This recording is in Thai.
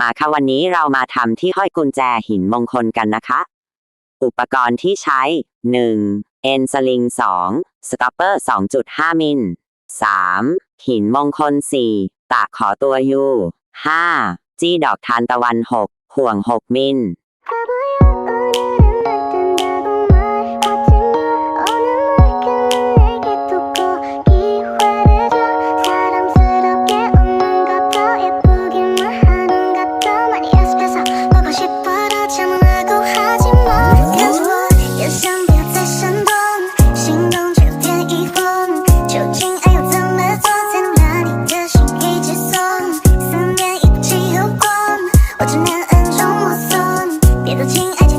มาค่ะวันนี้เรามาทำที่ห้อยกุญแจหินมงคลกันนะคะ อุปกรณ์ที่ใช้ 1. เอ็นสลิง 2. สต็อปเปอร์ 2.5 มิล 3. หินมงคล 4. ตากขอตัวยู 5. จี้ดอกทานตะวัน 6 ห่วง 6 มิล 你的亲爱。